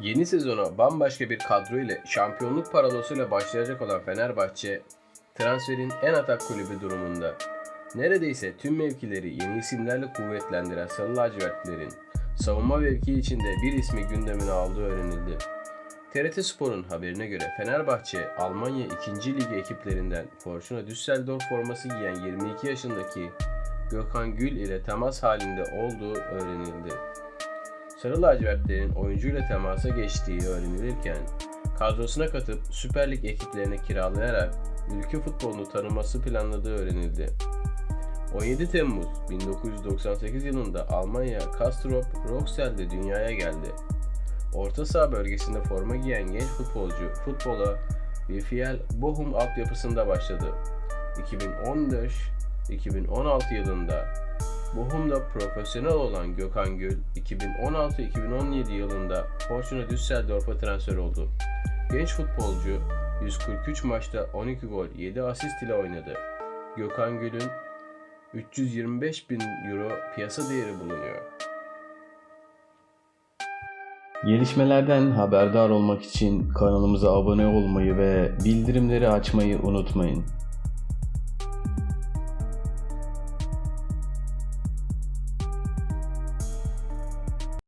Yeni sezona bambaşka bir kadro ile şampiyonluk paradosuyla başlayacak olan Fenerbahçe, transferin en atak kulübü durumunda. Neredeyse tüm mevkileri yeni isimlerle kuvvetlendiren Sarı Lacivertlilerin savunma mevkii içinde bir ismi gündemine aldığı öğrenildi. TRT Spor'un haberine göre Fenerbahçe, Almanya 2. Lig ekiplerinden Fortuna Düsseldorf forması giyen 22 yaşındaki Gökhan Gül ile temas halinde olduğu öğrenildi. Sarı lacivertlerin oyuncuyla temasa geçtiği öğrenilirken kadrosuna katıp Süper Lig ekiplerine kiralayarak ülke futbolunu tanıması planladığı öğrenildi. 17 Temmuz 1998 yılında Almanya Kastrop Rauxel'de dünyaya geldi. Orta saha bölgesinde forma giyen genç futbolcu futbola VfL Bochum altyapısında başladı. 2015-2016 yılında Bochum'da profesyonel olan Gökhan Gül, 2016-2017 yılında Fortuna Düsseldorf'a transfer oldu. Genç futbolcu 143 maçta 12 gol, 7 asist ile oynadı. Gökhan Gül'ün 325 bin euro piyasa değeri bulunuyor. Gelişmelerden haberdar olmak için kanalımıza abone olmayı ve bildirimleri açmayı unutmayın.